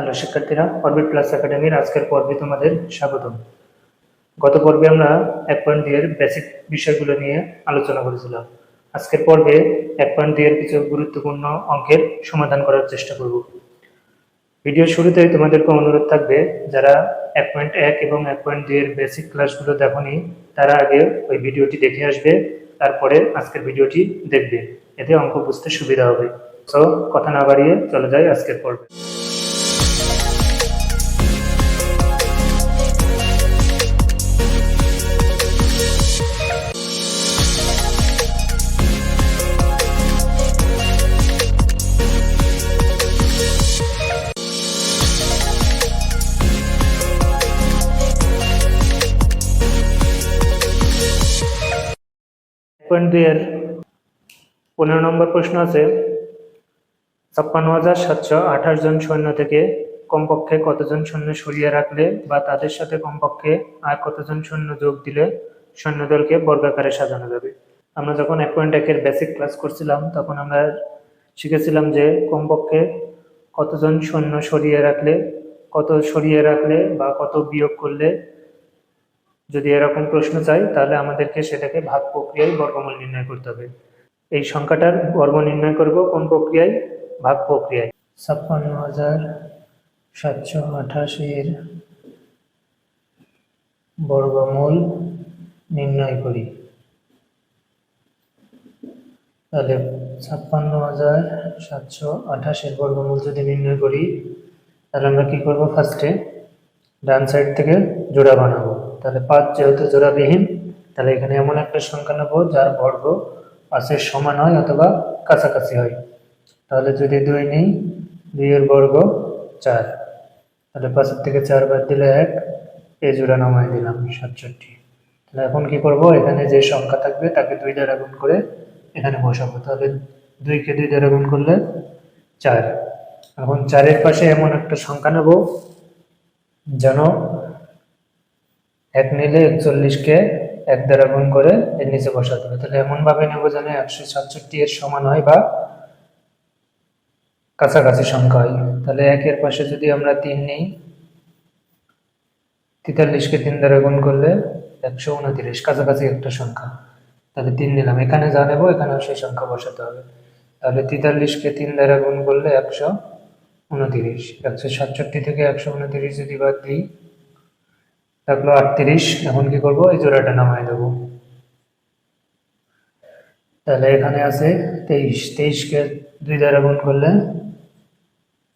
Hello শিক্ষার্থীরা orbit plus একাডেমির আজকের পর্বে তোমাদের স্বাগতম। গত পর্বে আমরা এক পয়েন্ট দুইয়ের বেসিক বিষয়গুলো নিয়ে আলোচনা করেছিলাম। আজকের পর্বে এক পয়েন্ট দুইয়ের কিছু গুরুত্বপূর্ণ অঙ্কের সমাধান করার চেষ্টা করব। ভিডিও শুরুতেই তোমাদেরকে অনুরোধ থাকবে, যারা এক পয়েন্ট এক এবং এক পয়েন্ট দুইয়ের বেসিক ক্লাসগুলো দেখোনি, তারা আগে ওই ভিডিওটি দেখে আসবে, তারপরে আজকের ভিডিওটি দেখবে। এতে অঙ্ক বুঝতে সুবিধা হবে। তো কথা না বাড়িয়ে চলে যাই আজকের পর্বে। পয়েন্ট দুই এর পনেরো নম্বর প্রশ্ন আছে, ছাপ্পান্ন হাজার সাতশো আঠাশ জন সৈন্য থেকে কমপক্ষে কতজন সৈন্য সরিয়ে রাখলে বা তাদের সাথে কমপক্ষে আর কতজন সৈন্য যোগ দিলে সৈন্যদলকে বর্গাকারে সাজানো যাবে? আমরা যখন এক পয়েন্ট একের বেসিক ক্লাস করছিলাম, তখন আমরা শিখেছিলাম যে কমপক্ষে কতজন সৈন্য সরিয়ে রাখলে, কত সরিয়ে রাখলে বা কত বিয়োগ করলে যদি এরকম প্রশ্ন চাই, তাহলে আমাদেরকে সেটাকে ভাগ প্রক্রিয়ায় বর্গমূল নির্ণয় করতে হবে। এই সংখ্যাটার বর্গ নির্ণয় করব কোন প্রক্রিয়ায়? ভাগ প্রক্রিয়ায়। ছাপ্পান্ন হাজার সাতশো আঠাশের বর্গমূল নির্ণয় করি। তাহলে ছাপ্পান্ন হাজার সাতশো আঠাশের বর্গমূল যদি নির্ণয় করি, তাহলে আমরা কি করব ফার্স্টে ডান সাইড থেকে জোড়া বানাবো। তাহলে পাঁচ যেহেতু জোড়াবিহীন, তাহলে এখানে এমন একটা সংখ্যা নেব যার বর্গ পাঁচের সমান হয় অথবা কাছাকাছি হয়। তাহলে যদি দুই নেই, দুইয়ের বর্গ চার। তাহলে পাঁচের থেকে চার বাদ দিলে এক, এ জোড়া নামায় দিলাম সাতষট্টি। তাহলে এখন কি করব? এখানে যে সংখ্যা থাকবে তাকে দুই দ্বারা গুণ করে এখানে বসাবো। তাহলে দুইকে দুই দ্বারা গুণ করলে চার। এখন চারের পাশে এমন একটা সংখ্যা নেব যেন এক নিলে একচল্লিশকে এক দ্বারা গুণ করে এর নিচে বসাতে হবে। তাহলে এমনভাবে নেব যেন একশো সাতষট্টি এর সমান হয় বা কাছাকাছি সংখ্যা হয়। তাহলে একের পাশে যদি আমরা তিন নিই তেতাল্লিশকে তিন দ্বারা গুণ করলে একশো উনত্রিশ, কাছাকাছি একটা সংখ্যা। তাহলে তিন নিলাম। এখানে যা নেব, এখানেও সেই সংখ্যা বসাতে হবে। তাহলে তেতাল্লিশকে তিন দ্বারা গুণ করলে একশো উনতিরিশ। একশো সাতষট্টি থেকে একশো উনতিরিশ যদি বাদ দিই থাকল আটত্রিশ, এখন কি করব? এই জোড়াটা নামাই দেবো। তাহলে এখানে আছে তেইশ, তেইশকে দুই দ্বারা গুণ করলে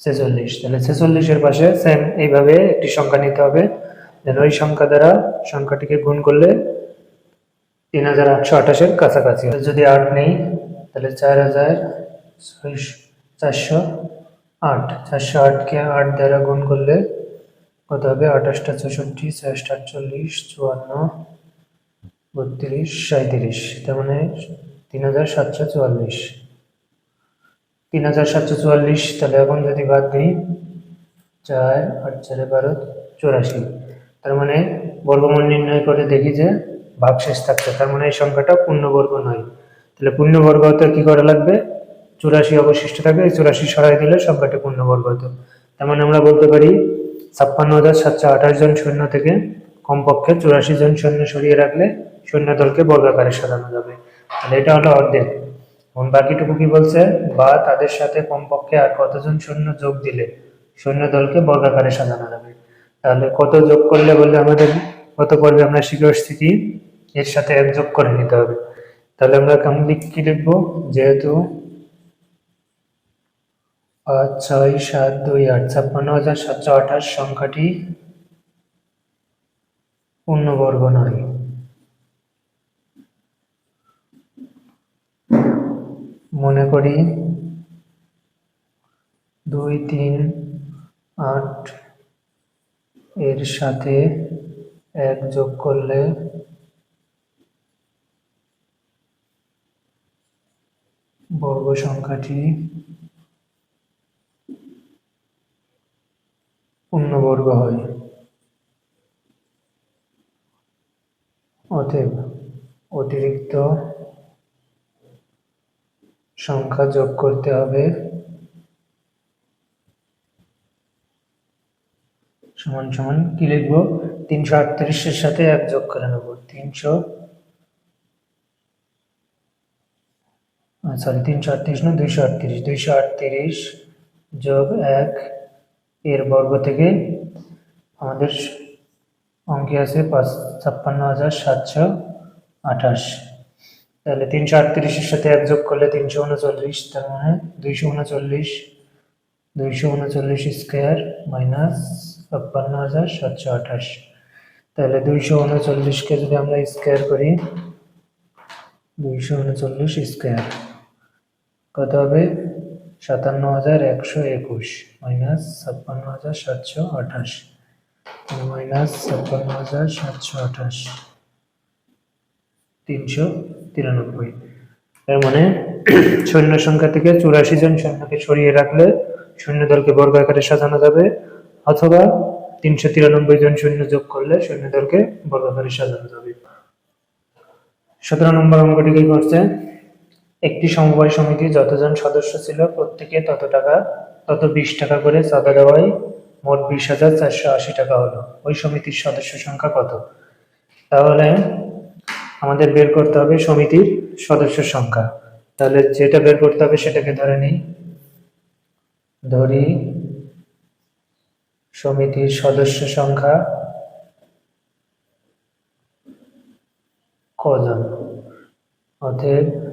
ছেচল্লিশ। তাহলে ছেচল্লিশের পাশে সেম এইভাবে একটি সংখ্যা নিতে হবে। যেন ওই সংখ্যা দ্বারা সংখ্যাটিকে গুণ করলে তিন হাজার আটশো আঠাশের কাছাকাছি যদি আট নেই, তাহলে চার হাজার চারশো আট। চারশো আটকে আট দ্বারা গুণ করলে কত হবে আঠাশটা চৌষট্টি, ছয়শটা আটচল্লিশ, চুয়ান্ন, বত্রিশ সাঁত্রিশ তার মানে তিন হাজার সাতশো চুয়াল্লিশ। তিন হাজার সাতশো চুয়াল্লিশ, তাহলে এখন যদি বাদ দিই, চার আট চারে বারো, চৌরাশি। তার মানে বর্গমূল নির্ণয় করে দেখি যে ভাগশেষ থাকছে। তার মানে এই সংখ্যাটা পূর্ণবর্গ নয়। তাহলে পূর্ণবর্গ হতে কি করা লাগবে? চুরাশি অবশিষ্ট থাকবে এই চুরাশি সরাই দিলে সংখ্যাটা পূর্ণবর্গ হতো। তার মানে আমরা বলতে পারি ছাপ্পান্ন হাজার সাতশো আঠাশ জন সৈন্য থেকে কমপক্ষে চুরাশি জন সৈন্য সরিয়ে রাখলে সৈন্য দলকে বর্গাকারে সাজানো যাবে। তাহলে এটা হলো অর্ধেক। এবং বাকিটুকু কি বলছে? বা তাদের সাথে কমপক্ষে আর কতজন সৈন্য যোগ দিলে সৈন্য দলকে বর্গাকারে সাজানো যাবে? তাহলে কত যোগ করলে বললে আমাদের কত পর্বে আমরা শিখে আসছি কি? এর সাথে এক যোগ করে নিতে হবে। তাহলে আমরা কেমন কি লিখব? যেহেতু পাঁচ, ছয়, সাত, দুই, আট, ছাপ্পান্ন, হাজার সাতশো আঠাশ সংখ্যাটি পূর্ণবর্গ নয়। মনে করি দুই, তিন, আট এর সাথে এক যোগ করলে বর্গ সংখ্যাটি পূর্ণবর্গ হয়। অতএব অতিরিক্ত সংখ্যা যোগ করতে হবে। সমান সমান কি লিখব? তিনশো আটত্রিশের সাথে এক যোগ করে নেব। তিনশো সরি তিনশো আটত্রিশ না, দুইশো আটত্রিশ। দুইশো আটত্রিশ যোগ এক এর বর্গ থেকে আমাদের অঙ্কে আছে পাঁচ, ছাপ্পান্ন হাজার সাতশো আঠাশ। তাহলে তিনশো আটত্রিশের সাথে এক যোগ করলে তিনশো উনচল্লিশ, তার মানে দুইশো উনচল্লিশ দুইশো উনচল্লিশ স্কোয়ার মাইনাস ছাপ্পান্ন হাজার সাতশো আঠাশ। তাহলে দুইশো উনচল্লিশকে যদি আমরা স্কোয়ার করি, দুইশো উনচল্লিশ স্কোয়ার, কত হবে? সাতান্ন হাজার একশো একুশ, মাইনাস ছাপ্পান্ন হাজার সাতশো আঠাশ, মাইনাস ছাপ্পান্ন হাজার সাতশো আঠাশ, তিনশো তিরানব্বই। এর মানে সৈন্য সংখ্যা থেকে চুরাশি জন সৈন্যকে সরিয়ে রাখলে সৈন্য দলকে বর্গ আকারে সাজানো যাবে, অথবা তিনশো তিরানব্বই জন সৈন্য যোগ করলে সৈন্য দলকে বর্গ আকারে সাজানো যাবে। সতেরো নম্বর অঙ্কটি কি করছে? একটি সমবায় সমিতি যতজন সদস্য ছিল প্রত্যেকে তত টাকা, তত বিশ টাকা করে চাঁদা দেওয়ায় মোট বিশ হাজার চারশো আশি টাকা হলো। ওই সমিতির সদস্য সংখ্যা কত? তাহলে আমাদের বের করতে হবে সমিতির সদস্য সংখ্যা। তাহলে যেটা বের করতে হবে সেটাকে ধরে নিই। ধরি সমিতির সদস্য সংখ্যা কজন? অতএব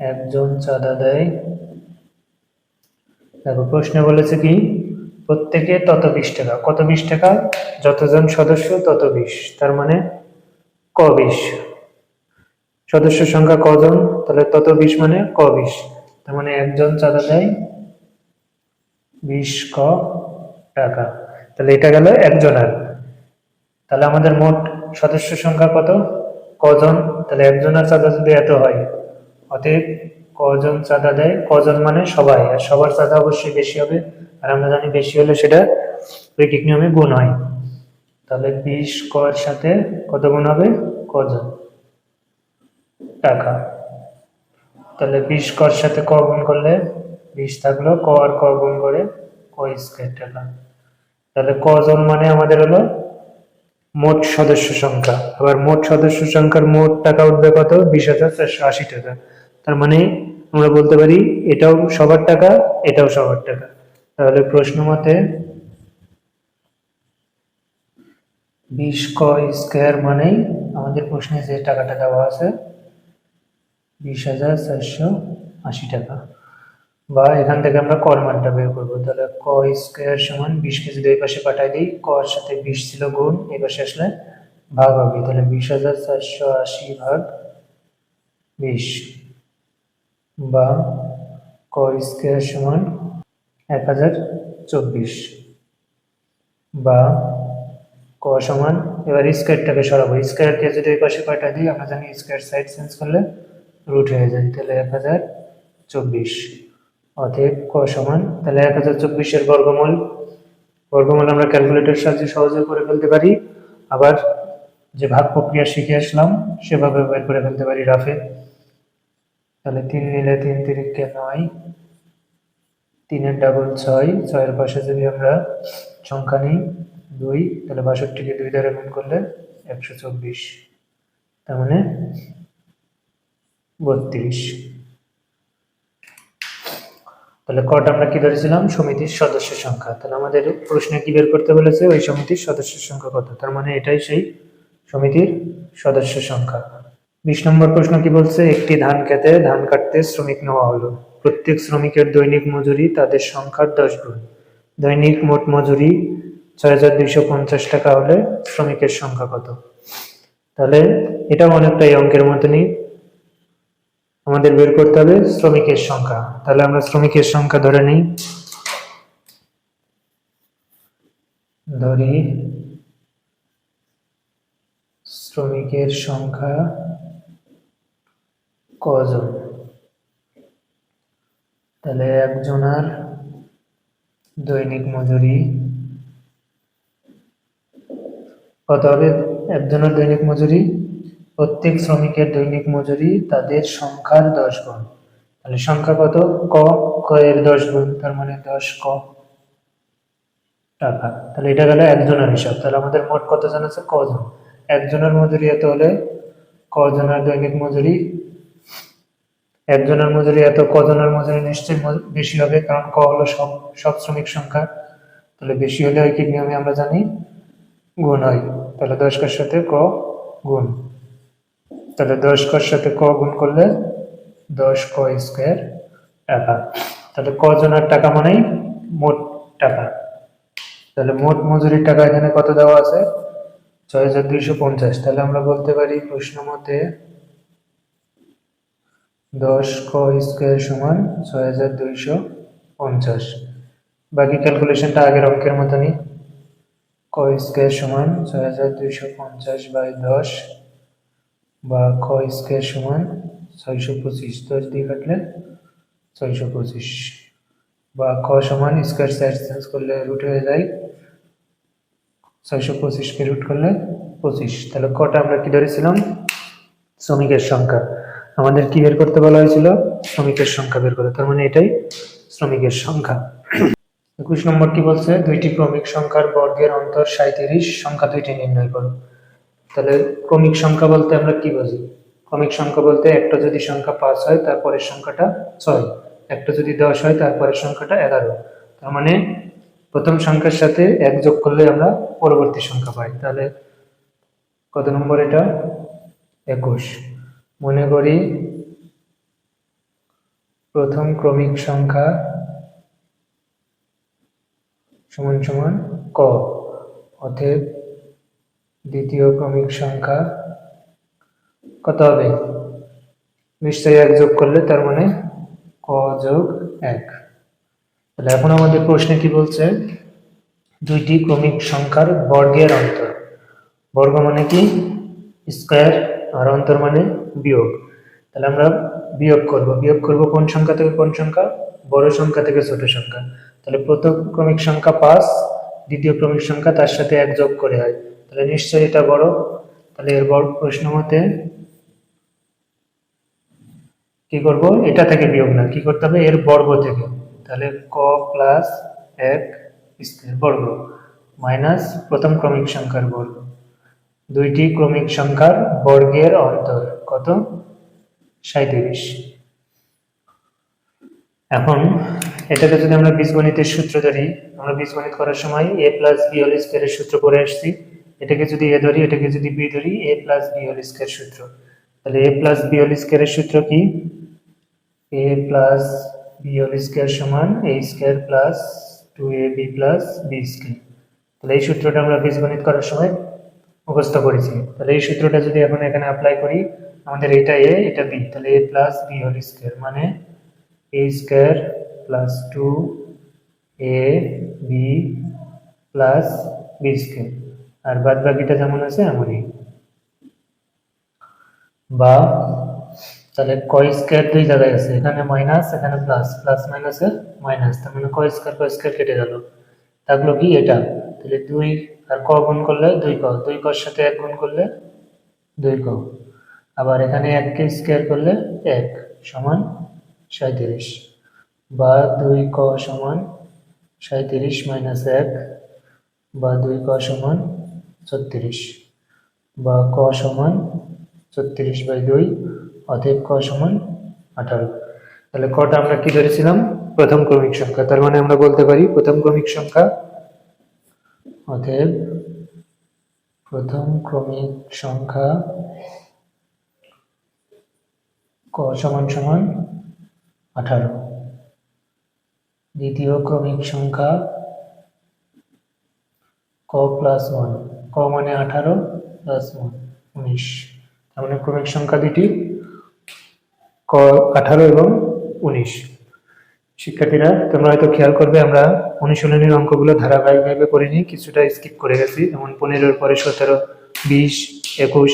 একজন চাঁদা দেয়। দেখো, প্রশ্নে বলেছে কি? প্রত্যেকে তত বিশ টাকা। কত বিশ টাকা? যতজন সদস্য তত বিশ। তার মানে ক বিশ? সদস্য সংখ্যা কজন? তাহলে তত বিশ মানে ক বিশ। তার মানে একজন চাঁদা দেয় বিশ ক টাকা। তাহলে এটা গেল একজনের। তাহলে আমাদের মোট সদস্য সংখ্যা কত? কজন? তাহলে একজনের চাঁদা যদি এত হয় অতএব কজন চাঁদা দেয়? কজন মানে সবাই। আর সবার চাঁদা অবশ্যই বেশি হবে। আর আমরা জানি বেশি হলে সেটা রৈখিক নিয়মে গুণ হয়। তাহলে বিশ কর সাথে কত গুণ হবে? কজন? টাকা। তাহলে বিশ কর সাথে ক গুণ করলে বিশ থাকল। ক আর ক গুণ করে ক স্কোয়ার টাকা। তাহলে কজন মানে আমাদের হলো মোট সদস্য সংখ্যা। আবার মোট সদস্য সংখ্যার মোট টাকা উঠবে কত? বিশ হাজার চারশো আশি টাকা। তার মানে আমরা বলতে পারি এটাও সবার টাকা, এটাও সবার টাকা। তাহলে প্রশ্ন মতে বিশ ক স্কোয়ার মানেই আমাদের প্রশ্নে যে টাকাটা দেওয়া আছে, বিশ হাজার চারশো আশি টাকা। বা এখান থেকে আমরা কর মানটা বের করব। তাহলে ক স্কোয়ার সমান বিশকে যদি এই পাশে পাঠাই দিই, কর সাথে বিশ ছিল গুণ, এই পাশে আসলে ভাগ হবে। তাহলে বিশ হাজার চারশো আশি ভাগ বিশ। বা ক স্কোয়ার সমান এক হাজার চব্বিশ বা ক সমান এবার স্কোয়ারটাকে সরাবো। স্কোয়ারকে যদি ওই পাশে পাঠা দিই, আমরা জানি স্কোয়ার সাইড চেঞ্জ করলে রুট হয়ে যায়। তাহলে এক হাজার চব্বিশ। অতএব ক সমান, তাহলে এক হাজার চব্বিশের বর্গমূল বর্গমূল আমরা ক্যালকুলেটর সাহায্যে সহজে করে ফেলতে পারি। আবার যে ভাগ প্রক্রিয়া শিখে আসলাম, সেভাবে বের করে ফেলতে পারি রাফে তাহলে তিন নিলে তিন তিরিখকে নয়, তিনের ডাবল ছয়, ছয়ের পাশে যদি আমরা সংখ্যা নিই দুই, তাহলে বাষট্টিকে দুই দ্বারা গুণ করলে একশো চব্বিশ, তার মানে বত্রিশ। তাহলে কটা আমরা কি ধরেছিলাম? সমিতির সদস্য সংখ্যা। তাহলে আমাদের প্রশ্নে কি বের করতে বলেছে? ওই সমিতির সদস্য সংখ্যা কত? তার মানে এটাই সেই সমিতির সদস্য সংখ্যা। বিশ নম্বর প্রশ্ন কি বলছে? একটি ধান খেতে ধান কাটতে শ্রমিক নেওয়া হলো। প্রত্যেক শ্রমিকের দৈনিক মজুরি তাদের সংখ্যার দশ গুণ। দৈনিক মোট মজুরি ছয় হাজার দুইশো পঞ্চাশ টাকা হলে শ্রমিকের সংখ্যা কত? তাহলে এটাও অনেকটা এই অঙ্কের মতনই আমাদের বের করতে হবে শ্রমিকের সংখ্যা। তাহলে আমরা শ্রমিকের সংখ্যা ধরে নিই। ধরি শ্রমিকের সংখ্যা কজন? তাহলে একজনের দৈনিক মজুরি কত হবে? একজনের দৈনিক মজুরি? প্রত্যেক শ্রমিকের দৈনিক মজুরি তাদের সংখ্যার দশ গুণ। তাহলে সংখ্যা কত? ক ক এর দশ গুণ, তার মানে দশ ক টাকা। তাহলে এটা গেল একজনের হিসাব। তাহলে আমাদের মোট কতজন আছে? কজন? একজনের মজুরি এত হলে কজনের দৈনিক মজুরি? একজনের মজুরি এত, কজনের মজুরি নিশ্চয়ই বেশি হবে, কারণ ক হলো সব সব শ্রমিক সংখ্যা। তাহলে বেশি হলে ওই কি নিয়মে আমরা জানি? গুণ হয়। তাহলে দশ কর সাথে ক গুণ। তাহলে দশ কর সাথে ক গুণ করলে দশ ক স্কোয়ার টাকা। তাহলে কজনের টাকা মানেই মোট টাকা। তাহলে মোট মজুরির টাকা এখানে কত দেওয়া আছে? ছয় হাজার দুইশো পঞ্চাশ। তাহলে আমরা বলতে পারি প্রশ্ন মতে দশ ক স্কোয়ার সমান ছয় হাজার দুইশো পঞ্চাশ। বাকি ক্যালকুলেশনটা আগের অঙ্কের মতনই। ক স্কোয়ার সমান ছয় হাজার দুইশো পঞ্চাশ বাই দশ বা ক স্কোয়ার সমান ছয়শো পঁচিশ। দশ দিয়ে কাটলে ছয়শো পঁচিশ। বা ক সমান স্কোয়ার সাইড চেঞ্জ করলে রুট হয়ে যায় ছয়শো পঁচিশকে রুট করলে পঁচিশ। তাহলে কটা আমরা কি ধরেছিলাম? শ্রমিকের সংখ্যা। আমাদের কি বের করতে বলা হয়েছিল শ্রমিকের সংখ্যা বের করে তার মানে এটাই শ্রমিকের সংখ্যা। একুশ নম্বর কি বলছে? দুইটি ক্রমিক সংখ্যার বর্গের অন্তর সাঁত্রিশ সংখ্যা দুইটি নির্ণয় করো। তাহলে ক্রমিক সংখ্যা বলতে আমরা কি বুঝি? ক্রমিক সংখ্যা বলতে একটা যদি সংখ্যা পাঁচ হয় তারপরের সংখ্যাটা ছয়। একটা যদি দশ হয় তারপরের সংখ্যাটা এগারো। তার মানে প্রথম সংখ্যার সাথে এক যোগ করলে আমরা পরবর্তী সংখ্যা পাই। তাহলে কত নম্বর এটা? একুশ। মনে করি প্রথম ক্রমিক সংখ্যা সমান সমান ক। অতএব দ্বিতীয় ক্রমিক সংখ্যা কত হবে? নিশ্চয়ই এক যোগ করলে তার মানে ক যোগ এক। তাহলে এখন আমাদের প্রশ্নে কি বলছে? দুইটি ক্রমিক সংখ্যার বর্গের অন্তর। বর্গ মানে কি? স্কোয়ার আর অন্তর মানে বিয়োগ। তাহলে আমরা বিয়োগ করব। বিয়োগ করব কোন সংখ্যা থেকে কোন সংখ্যা? বড় সংখ্যা থেকে ছোট সংখ্যা। তাহলে প্রথম ক্রমিক সংখ্যা পাঁচ, দ্বিতীয় ক্রমিক সংখ্যা তার সাথে এক যোগ করে হয়। তাহলে নিশ্চয়ই এটা বড়। তাহলে এর বড় প্রশ্ন মতে কি করব? এটা থেকে বিয়োগ না, কি করতে হবে? এর বর্গ থেকে। তাহলে ক প্লাস এক বর্গ মাইনাস প্রথম ক্রমিক সংখ্যার বর্গ। দুইটি ক্রমিক সংখ্যার বর্গের অন্তর, কত? সাঁত্রিশ এখন এটাকে যদি আমরা বীজগণিতের সূত্র ধরি, আমরা বীজগণিত করার সময় এ প্লাস বি হোল স্কোয়ারের সূত্র পড়ে আসছি। এটাকে যদি এ ধরি, এটাকে যদি বি ধরি A plus B whole square সূত্র। তাহলে এ প্লাস বি হোল স্কোয়ারের সূত্র কি? A plus B whole square সমান A square plus two A B plus B square তাহলে এই সূত্রটা আমরা বীজগণিত করার সময় মুখস্থ করেছি। তাহলে এই সূত্রটা যদি এখন এখানে অ্যাপ্লাই করি, আমাদের এটা এ এটা বি তাহলে A plus B whole square মানে A square plus two A B plus B square আর বাদ বাকিটা যেমন আছে, এমনই। বা তাহলে কয় স্কোয়ার দুই জায়গায় আছে, এখানে মাইনাস এখানে প্লাস প্লাস মাইনাসে মাইনাস তার মানে কয় স্কোয়ার কয় স্কোয়ার কেটে গেল। থাকল কি এটা? তাহলে দুই আর ক গুণ করলে দুই ক। দুই কর সাথে এক গুণ করলে দুই ক। আবার এখানে এককে স্কোয়ার করলে এক সমান সাঁত্রিশ বা দুই ক সমান সাঁত্রিশ মাইনাস এক, বা দুই ক সমান ছত্রিশ। বা ক সমান ছত্রিশ বাই দুই অতএব ক সমান আঠারো। তাহলে কটা আমরা কি ধরেছিলাম? প্রথম ক্রমিক সংখ্যা। তার মানে আমরা বলতে পারি প্রথম ক্রমিক সংখ্যা অতএব প্রথম ক্রমিক সংখ্যা ক সমান সমান আঠারো। দ্বিতীয় ক্রমিক সংখ্যা ক প্লাস ওয়ান। ক মানে আঠারো প্লাস ওয়ান, উনিশ। তার মানে ক্রমিক সংখ্যা দুটি ক আঠারো এবং উনিশ। শিক্ষার্থীরা, তোমরা হয়তো খেয়াল করবে, আমরা অনুশীলনের অঙ্কগুলো ধারাবাহিকভাবে করিনি কিছুটা স্কিপ করে গেছি। যেমন পনেরোর পরে সতেরো, বিশ, একুশ।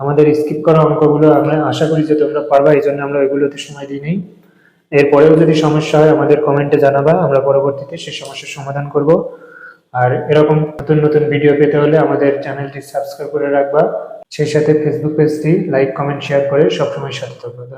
আমাদের স্কিপ করা অঙ্কগুলো আমরা আশা করি যে তোমরা পারবা, এই জন্য আমরা ওইগুলোতে সময় দিই নেই। এরপরেও যদি সমস্যা হয়, আমাদের কমেন্টে জানাবা, আমরা পরবর্তীতে সেই সমস্যার সমাধান করব। আর এরকম নতুন নতুন ভিডিও পেতে হলে আমাদের চ্যানেলটি সাবস্ক্রাইব করে রাখবা। সেই সাথে ফেসবুক পেজটি লাইক কমেন্ট শেয়ার করে সবসময় সাথে থাকবে।